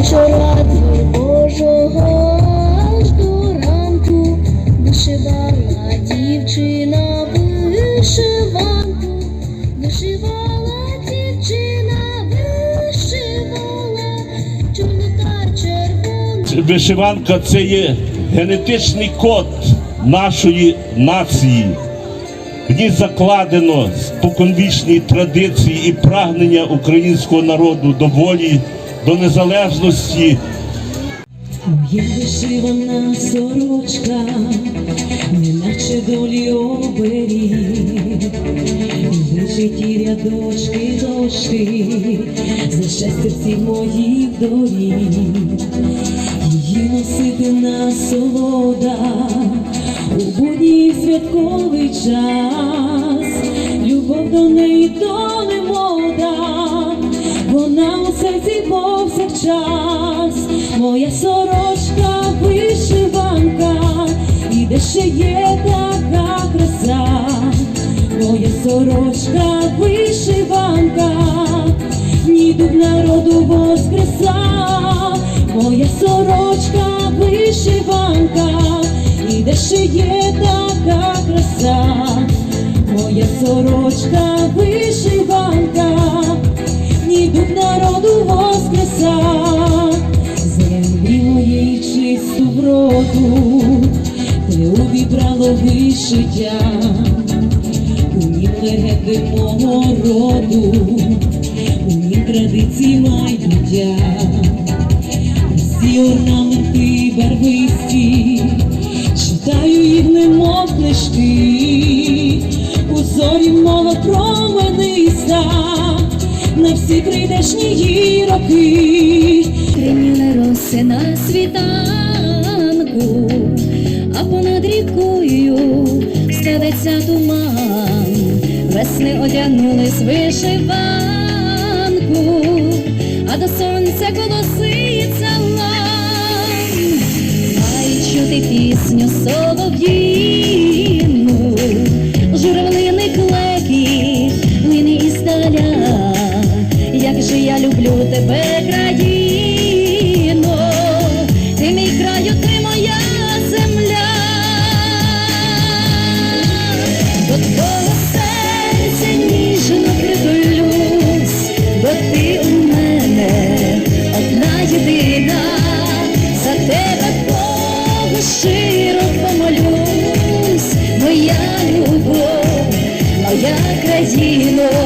Щоранку Божого аж до ранку вишивала дівчина вишиванку, вишивала дівчина, вишивала чорну та червону. Вишиванка це є генетичний код нашої нації. В закладено споконвічні традиції і прагнення українського народу до волі, до незалежності. Є вишивана сорочка, неначе долі оберіг, вишиті рядочки дошки, за щастя всіх моїх доріг, її носити насолода у будній святковий час, любов до неї то серці повсякчас, моя сорочка вишиванка, і де ще є така краса, моя сорочка вишиванка, ні дуб народу воскреса, моя сорочка вишиванка, і де ще є така краса, моя сорочка вишиванка вроду, те увібрало вишиття, у нім легенди мого роду, у нім традиції майбуття, всі орнаменти барвисті, читаю їх немов книжки, у зорі мова промениста, на всі прийдешні її роки. Креміне роси на світанку, а понад рікою стелиться туман, весни одягнулись вишиванку, а до сонця колоситься лан, має чути пісню солов'їну, журавлини клекіт, лине іздаля, як же я люблю тебе, країно, помолюсь,